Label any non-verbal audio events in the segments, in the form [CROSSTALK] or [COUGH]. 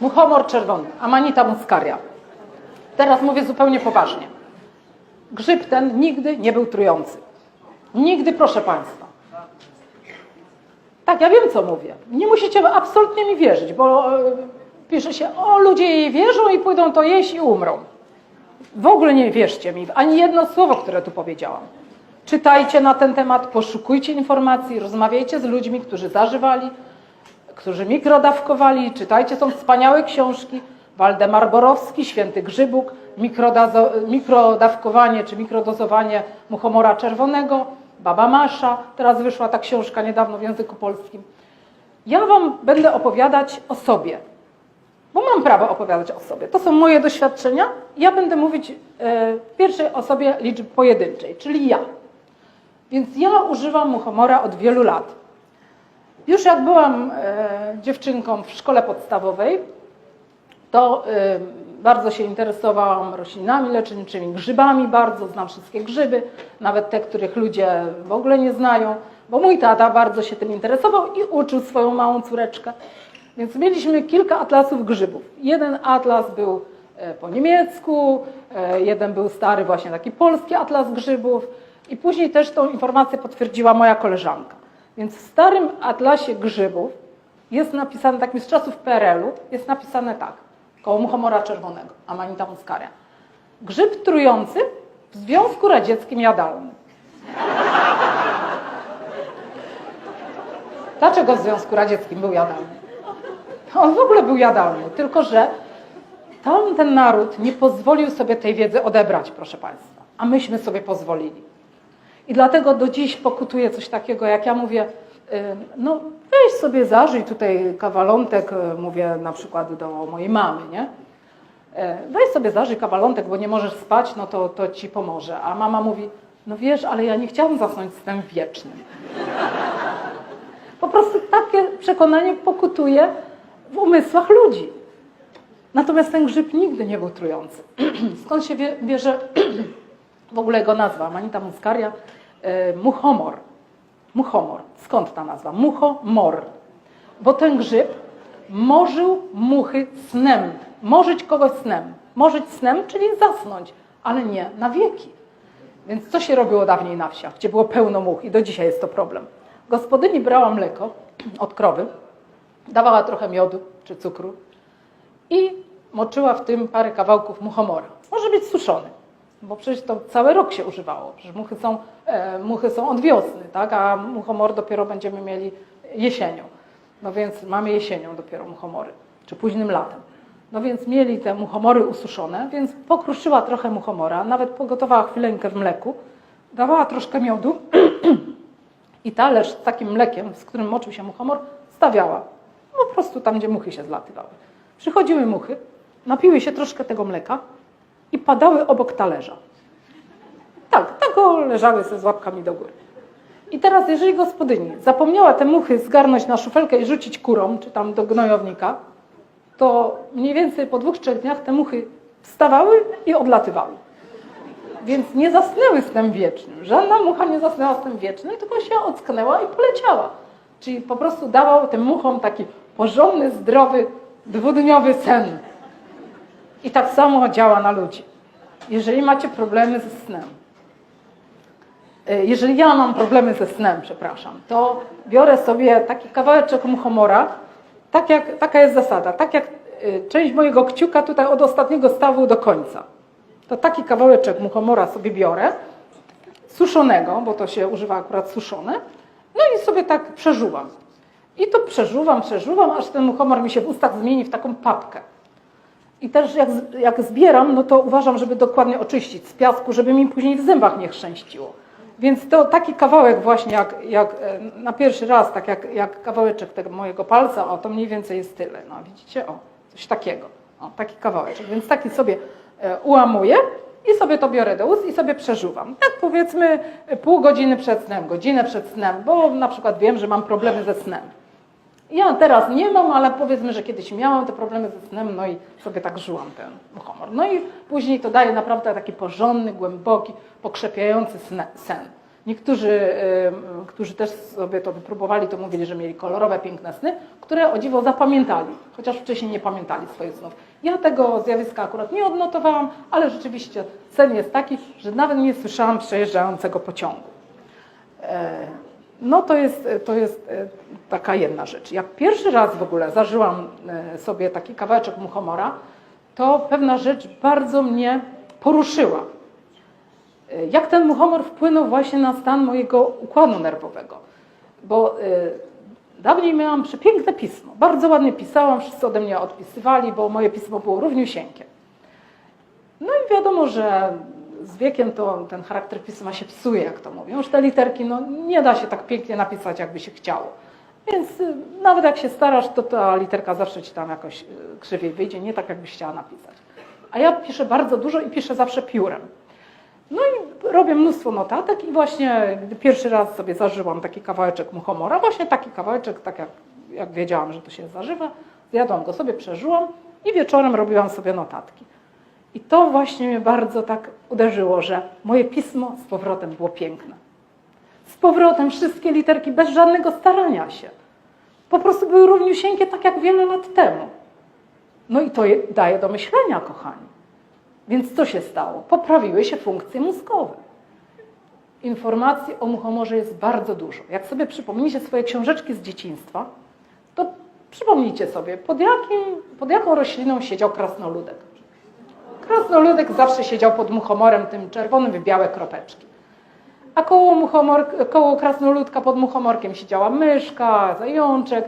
Muchomor czerwony, Amanita muscaria. Teraz mówię zupełnie poważnie. Grzyb ten nigdy nie był trujący. Nigdy, proszę Państwa. Tak, ja wiem, co mówię. Nie musicie absolutnie mi wierzyć, bo e, pisze się, o, ludzie jej wierzą i pójdą to jeść i umrą. W ogóle nie wierzcie mi, ani jedno słowo, które tu powiedziałam. Czytajcie na ten temat, poszukujcie informacji, rozmawiajcie z ludźmi, którzy zażywali, którzy mikrodawkowali, czytajcie, są wspaniałe książki. Waldemar Borowski, Święty Grzybuk, mikrodawkowanie czy mikrodozowanie muchomora czerwonego, Baba Masza, teraz wyszła ta książka niedawno w języku polskim. Ja Wam będę opowiadać o sobie, bo mam prawo opowiadać o sobie. To są moje doświadczenia. Ja będę mówić e, w pierwszej osobie liczby pojedynczej, czyli ja. Więc ja używam muchomora od wielu lat. Już jak byłam e, dziewczynką w szkole podstawowej, to e, bardzo się interesowałam roślinami leczniczymi, grzybami bardzo, znam wszystkie grzyby, nawet te, których ludzie w ogóle nie znają, bo mój tata bardzo się tym interesował i uczył swoją małą córeczkę. Więc mieliśmy kilka atlasów grzybów. Jeden atlas był e, po niemiecku, jeden był stary właśnie taki polski atlas grzybów i później też tą informację potwierdziła moja koleżanka. Więc w starym atlasie grzybów jest napisane, takim z czasów PRL-u, jest napisane tak, koło muchomora czerwonego, Amanita muscaria. Grzyb trujący w Związku Radzieckim jadalny. Dlaczego w Związku Radzieckim był jadalny? On w ogóle był jadalny, tylko że tam ten naród nie pozwolił sobie tej wiedzy odebrać, proszę Państwa, a myśmy sobie pozwolili. I dlatego do dziś pokutuje coś takiego, jak ja mówię, y, no weź sobie zażyj tutaj kawalątek, y, mówię na przykład do mojej mamy, nie? E, Weź sobie zażyj kawalątek, bo nie możesz spać, no to, to ci pomoże. A mama mówi, no wiesz, ale ja nie chciałam zasnąć snem wiecznym. Po prostu takie przekonanie pokutuje w umysłach ludzi. Natomiast ten grzyb nigdy nie był trujący. [CLEARS THROAT] Skąd się bierze [CLEARS THROAT] w ogóle jego nazwa? Manita muscaria, muchomor. Muchomor. Skąd ta nazwa? Muchomor. Bo ten grzyb morzył muchy snem. Morzyć kogoś snem. Morzyć snem, czyli zasnąć, ale nie na wieki. Więc co się robiło dawniej na wsiach, gdzie było pełno much i do dzisiaj jest to problem. Gospodyni brała mleko od krowy, dawała trochę miodu czy cukru i moczyła w tym parę kawałków muchomora. Może być suszony, bo przecież to cały rok się używało. Przecież muchy są, e, muchy są od wiosny, tak? a muchomor dopiero będziemy mieli jesienią. No więc mamy jesienią dopiero muchomory, czy późnym latem. No więc mieli te muchomory ususzone, więc pokruszyła trochę muchomora, nawet pogotowała chwileńkę w mleku, dawała troszkę miodu [CLEARS THROAT] i talerz z takim mlekiem, z którym moczył się muchomor, stawiała. Po prostu tam, gdzie muchy się zlatywały. Przychodziły muchy, napiły się troszkę tego mleka i padały obok talerza. Tak, tak leżały ze z łapkami do góry. I teraz, jeżeli gospodyni zapomniała te muchy zgarnąć na szufelkę i rzucić kurom, czy tam do gnojownika, to mniej więcej po dwóch, trzech dniach te muchy wstawały i odlatywały. Więc nie zasnęły snem wiecznym. Żadna mucha nie zasnęła snem wiecznym, tylko się ocknęła i poleciała. Czyli po prostu dawał tym muchom taki porządny, zdrowy, dwudniowy sen. I tak samo działa na ludzi. Jeżeli macie problemy ze snem, e, jeżeli ja mam problemy ze snem, przepraszam, to biorę sobie taki kawałeczek muchomora, tak jak, taka jest zasada, tak jak y, część mojego kciuka tutaj od ostatniego stawu do końca. To taki kawałeczek muchomora sobie biorę, suszonego, bo to się używa akurat suszone, no i sobie tak przeżuwam. I to przeżuwam, przeżuwam, aż ten muchomor mi się w ustach zmieni w taką papkę. I też jak, jak zbieram, no to uważam, żeby dokładnie oczyścić z piasku, żeby mi później w zębach nie chrzęściło. Więc to taki kawałek właśnie jak, jak e, na pierwszy raz, tak jak, jak kawałeczek tego mojego palca, o to mniej więcej jest tyle. No widzicie, o, coś takiego. O, taki kawałeczek. Więc taki sobie e, ułamuję i sobie to biorę do ust i sobie przeżuwam. Tak powiedzmy pół godziny przed snem, godzinę przed snem, bo na przykład wiem, że mam problemy ze snem. Ja teraz nie mam, ale powiedzmy, że kiedyś miałam te problemy ze snem, no i sobie tak żyłam ten muchomor. No i później to daje naprawdę taki porządny, głęboki, pokrzepiający sen. Niektórzy, którzy też sobie to wypróbowali, to mówili, że mieli kolorowe, piękne sny, które o dziwo zapamiętali, chociaż wcześniej nie pamiętali swoich snów. Ja tego zjawiska akurat nie odnotowałam, ale rzeczywiście sen jest taki, że nawet nie słyszałam przejeżdżającego pociągu. E, No to jest, to jest e, taka jedna rzecz. Jak pierwszy raz w ogóle zażyłam e, sobie taki kawałeczek muchomora, to pewna rzecz bardzo mnie poruszyła. E, Jak ten muchomor wpłynął właśnie na stan mojego układu nerwowego. Bo e, dawniej miałam przepiękne pismo. Bardzo ładnie pisałam, wszyscy ode mnie odpisywali, bo moje pismo było równiusieńkie. No i wiadomo, że z wiekiem to ten charakter pisma się psuje, jak to mówią. Już te literki no, nie da się tak pięknie napisać, jakby się chciało. Więc y, nawet jak się starasz, to ta literka zawsze ci tam jakoś y, krzywiej wyjdzie, nie tak, jakbyś chciała napisać. A ja piszę bardzo dużo i piszę zawsze piórem. No i robię mnóstwo notatek i właśnie gdy pierwszy raz sobie zażyłam taki kawałeczek muchomora, właśnie taki kawałeczek, tak jak, jak wiedziałam, że to się zażywa, zjadłam go sobie, przeżyłam i wieczorem robiłam sobie notatki. I to właśnie mnie bardzo tak uderzyło, że moje pismo z powrotem było piękne. Z powrotem wszystkie literki bez żadnego starania się. Po prostu były równiusieńkie tak jak wiele lat temu. No i to je- daje do myślenia, kochani. Więc co się stało? Poprawiły się funkcje mózgowe. Informacji o muchomorze jest bardzo dużo. Jak sobie przypomnicie swoje książeczki z dzieciństwa, to przypomnijcie sobie, pod, jakim, pod jaką rośliną siedział krasnoludek. Krasnoludek zawsze siedział pod muchomorem, tym czerwonym w białe kropeczki. A koło, muchomor, koło krasnoludka pod muchomorkiem siedziała myszka, zajączek,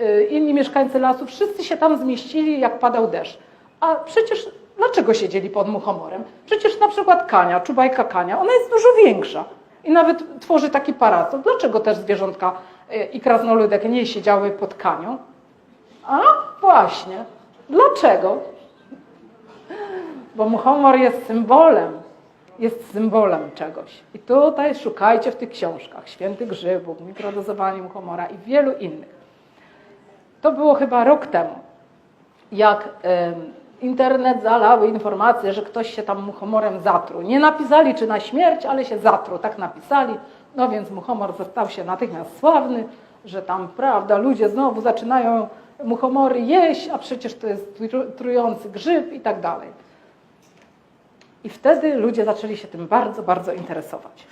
y, inni mieszkańcy lasu. Wszyscy się tam zmieścili, jak padał deszcz. A przecież dlaczego siedzieli pod muchomorem? Przecież na przykład kania, czubajka kania, ona jest dużo większa i nawet tworzy taki parasol. Dlaczego też zwierzątka y, i krasnoludek nie siedziały pod kanią? A właśnie. Dlaczego? Bo muchomor jest symbolem, jest symbolem czegoś. I tutaj szukajcie w tych książkach świętych grzybów, mikrodozowanie muchomora i wielu innych. To było chyba rok temu, jak internet zalały informacje, że ktoś się tam muchomorem zatruł. Nie napisali czy na śmierć, ale się zatruł, tak napisali. No więc muchomor został się natychmiast sławny, że tam, prawda, ludzie znowu zaczynają muchomory jeść, a przecież to jest tru- trujący grzyb i tak dalej. I wtedy ludzie zaczęli się tym bardzo, bardzo interesować.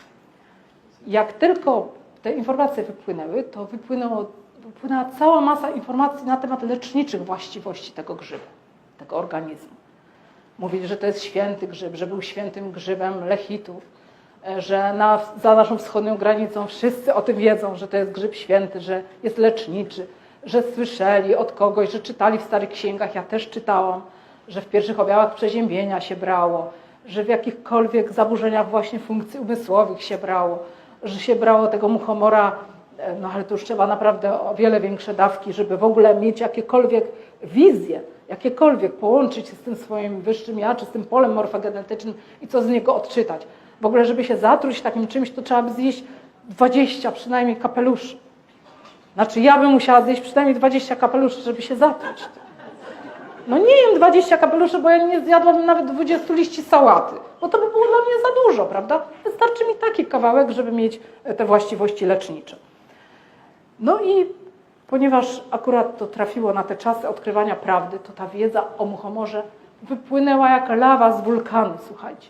Jak tylko te informacje wypłynęły, to wypłynęło, wypłynęła cała masa informacji na temat leczniczych właściwości tego grzybu, tego organizmu. Mówili, że to jest święty grzyb, że był świętym grzybem lechitów, e, że na, za naszą wschodnią granicą wszyscy o tym wiedzą, że to jest grzyb święty, że jest leczniczy, że słyszeli od kogoś, że czytali w starych księgach, ja też czytałam, że w pierwszych objawach przeziębienia się brało, że w jakichkolwiek zaburzeniach właśnie funkcji umysłowych się brało, że się brało tego muchomora, e, no ale to już trzeba naprawdę o wiele większe dawki, żeby w ogóle mieć jakiekolwiek wizje, jakiekolwiek połączyć się z tym swoim wyższym ja, czy z tym polem morfogenetycznym i co z niego odczytać. W ogóle, żeby się zatruć takim czymś, to trzeba by zjeść 20 przynajmniej kapeluszy. Znaczy ja bym musiała zjeść przynajmniej 20 kapeluszy, żeby się zatruć. No nie jem 20 kapeluszy, bo ja nie zjadłabym nawet 20 liści sałaty, bo to by było dla mnie za dużo, prawda? Wystarczy mi taki kawałek, żeby mieć e, te właściwości lecznicze. No i ponieważ akurat to trafiło na te czasy odkrywania prawdy, to ta wiedza o muchomorze wypłynęła jak lawa z wulkanu, słuchajcie.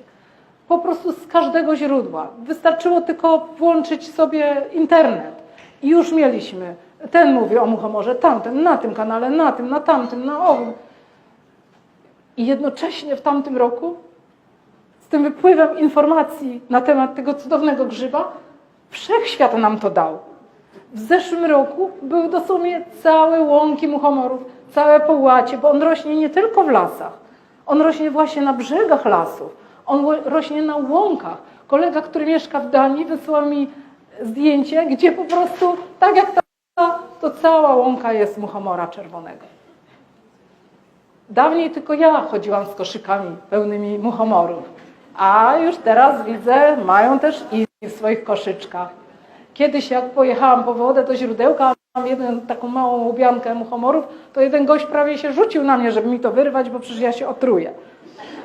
Po prostu z każdego źródła. Wystarczyło tylko włączyć sobie internet i już mieliśmy. Ten mówi o muchomorze, tamten, na tym kanale, na tym, na tamtym, na owym. I jednocześnie w tamtym roku, z tym wypływem informacji na temat tego cudownego grzyba, wszechświat nam to dał. W zeszłym roku były dosłownie całe łąki muchomorów, całe połacie, bo on rośnie nie tylko w lasach, on rośnie właśnie na brzegach lasów, on rośnie na łąkach. Kolega, który mieszka w Danii, wysłał mi zdjęcie, gdzie po prostu, tak jak ta, to cała łąka jest muchomora czerwonego. Dawniej tylko ja chodziłam z koszykami pełnymi muchomorów, a już teraz widzę, mają też inni w swoich koszyczkach. Kiedyś jak pojechałam po wodę do źródełka, mam jedną taką małą łubiankę muchomorów, to jeden gość prawie się rzucił na mnie, żeby mi to wyrwać, bo przecież ja się otruję.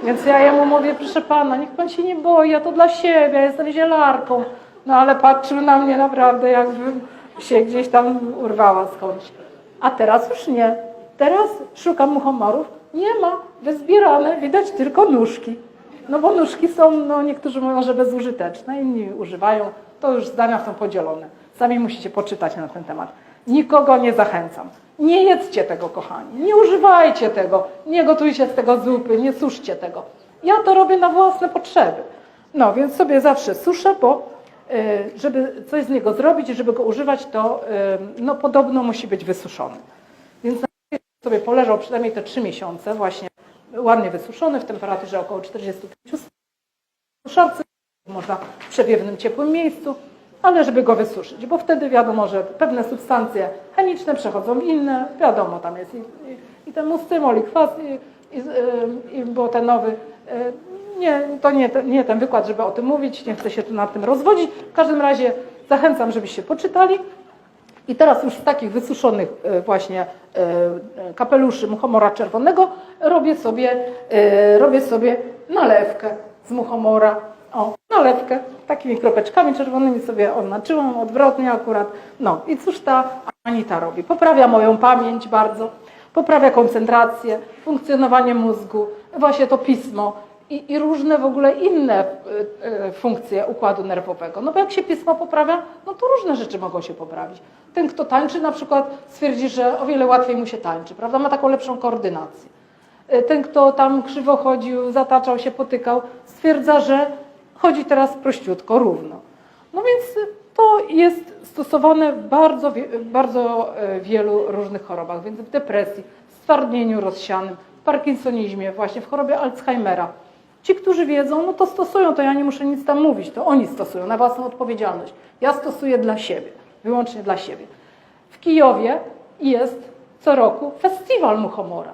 Więc ja jemu mówię, proszę pana, niech pan się nie boi, ja to dla siebie, ja jestem zielarką. No ale patrzył na mnie naprawdę, jakbym się gdzieś tam urwała skądś. A teraz już nie. Teraz szukam muchomorów. Nie ma. Wyzbierane. Widać tylko nóżki. No bo nóżki są, no niektórzy mówią, że bezużyteczne, inni używają. To już zdania są podzielone. Sami musicie poczytać na ten temat. Nikogo nie zachęcam. Nie jedzcie tego, kochani. Nie używajcie tego. Nie gotujcie z tego zupy, nie suszcie tego. Ja to robię na własne potrzeby. No, więc sobie zawsze suszę, bo y, żeby coś z niego zrobić żeby go używać, to y, no, podobno musi być wysuszony. Więc sobie poleżał przynajmniej te 3 miesiące właśnie ładnie wysuszony w temperaturze około 45 stopni. W suszarce można w przewiewnym, ciepłym miejscu, ale żeby go wysuszyć, bo wtedy wiadomo, że pewne substancje chemiczne przechodzą w inne, wiadomo, tam jest i, i, i ten mustymol, i kwas, i, i, y, i. Y, Nie, to nie, nie ten wykład, żeby o tym mówić, nie chcę się tu nad tym rozwodzić. W każdym razie zachęcam, żebyście poczytali. I teraz już z takich wysuszonych e, właśnie e, kapeluszy muchomora czerwonego robię sobie, e, robię sobie nalewkę z muchomora. O, nalewkę takimi kropeczkami czerwonymi sobie oznaczyłam, odwrotnie akurat. No i cóż ta Anita robi? Poprawia moją pamięć bardzo, poprawia koncentrację, funkcjonowanie mózgu, właśnie to pismo i, i różne w ogóle inne e, e, funkcje układu nerwowego. No bo jak się pismo poprawia, no to różne rzeczy mogą się poprawić. Ten, kto tańczy na przykład stwierdzi, że o wiele łatwiej mu się tańczy, prawda? Ma taką lepszą koordynację. E, Ten, kto tam krzywo chodził, zataczał się, potykał, stwierdza, że chodzi teraz prościutko, równo. No więc to jest stosowane w bardzo, w bardzo wielu różnych chorobach, więc w depresji, stwardnieniu rozsianym, w parkinsonizmie, właśnie w chorobie Alzheimera. Ci, którzy wiedzą, no to stosują, to ja nie muszę nic tam mówić, to oni stosują na własną odpowiedzialność. Ja stosuję dla siebie, wyłącznie dla siebie. W Kijowie jest co roku festiwal muchomora.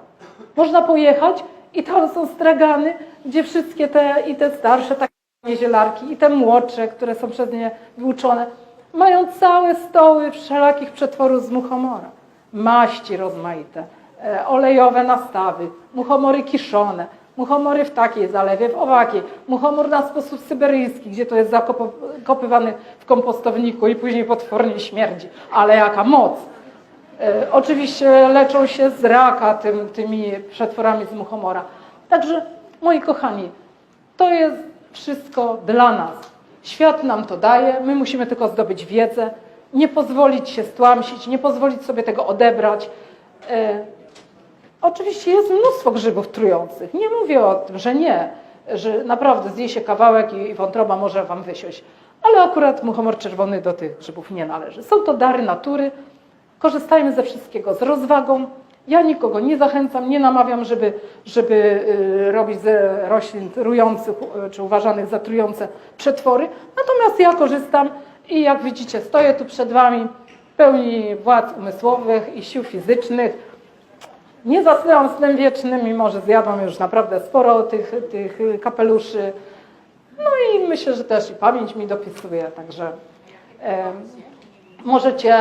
Można pojechać i tam są stragany, gdzie wszystkie te i te starsze takie zielarki i te młodsze, które są przez nie mają całe stoły wszelakich przetworów z muchomora. Maści rozmaite, e, olejowe nastawy, muchomory kiszone, muchomory w takiej zalewie, w owakiej, muchomor na sposób syberyjski, gdzie to jest zakopywany w kompostowniku i później potwornie śmierdzi. Ale jaka moc! E, Oczywiście leczą się z raka tym, tymi przetworami z muchomora. Także, moi kochani, to jest wszystko dla nas. Świat nam to daje, my musimy tylko zdobyć wiedzę, nie pozwolić się stłamsić, nie pozwolić sobie tego odebrać. E, Oczywiście jest mnóstwo grzybów trujących. Nie mówię o tym, że nie, że naprawdę zje się kawałek i wątroba może Wam wysiąść. Ale akurat muchomor czerwony do tych grzybów nie należy. Są to dary natury. Korzystajmy ze wszystkiego z rozwagą. Ja nikogo nie zachęcam, nie namawiam, żeby, żeby y, robić ze roślin trujących y, czy uważanych za trujące przetwory. Natomiast ja korzystam i jak widzicie, stoję tu przed Wami pełni władz umysłowych i sił fizycznych. Nie zasnęłam snem wiecznym, mimo że zjadłam już naprawdę sporo tych, tych kapeluszy. No i myślę, że też i pamięć mi dopisuje, także em, możecie,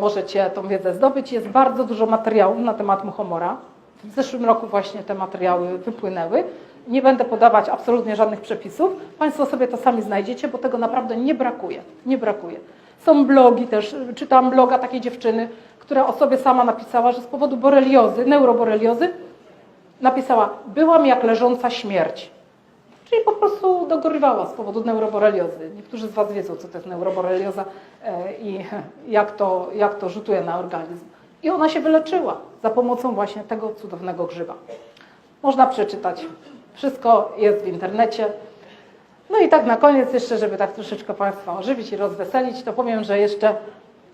możecie tą wiedzę zdobyć. Jest bardzo dużo materiałów na temat muchomora. W zeszłym roku właśnie te materiały wypłynęły. Nie będę podawać absolutnie żadnych przepisów. Państwo sobie to sami znajdziecie, bo tego naprawdę nie brakuje. Nie brakuje. Są blogi też. Czytałam bloga takiej dziewczyny, która o sobie sama napisała, że z powodu boreliozy, neuroboreliozy, napisała, byłam jak leżąca śmierć. Czyli po prostu dogorywała z powodu neuroboreliozy. Niektórzy z Was wiedzą, co to jest neuroborelioza e, i jak to, jak to rzutuje na organizm. I ona się wyleczyła za pomocą właśnie tego cudownego grzyba. Można przeczytać. Wszystko jest w internecie. No i tak na koniec jeszcze, żeby tak troszeczkę Państwa ożywić i rozweselić, to powiem, że jeszcze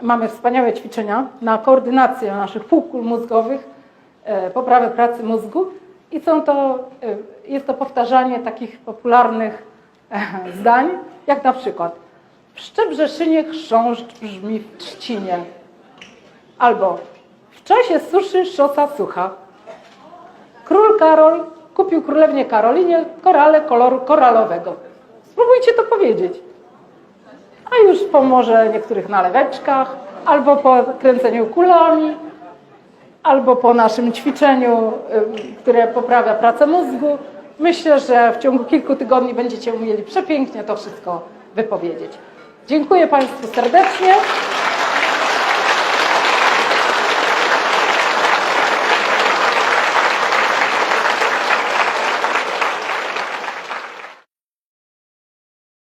mamy wspaniałe ćwiczenia na koordynację naszych półkul mózgowych, e, poprawę pracy mózgu i są to, e, jest to powtarzanie takich popularnych e, zdań, jak na przykład w Szczebrzeszynie chrząszcz brzmi w trzcinie albo w czasie suszy szosa sucha. Król Karol kupił królewnie Karolinie korale koloru koralowego. Spróbujcie to powiedzieć. A już po może niektórych naleweczkach, albo po kręceniu kulami, albo po naszym ćwiczeniu, ym, które poprawia pracę mózgu. Myślę, że w ciągu kilku tygodni będziecie umieli przepięknie to wszystko wypowiedzieć. Dziękuję Państwu serdecznie.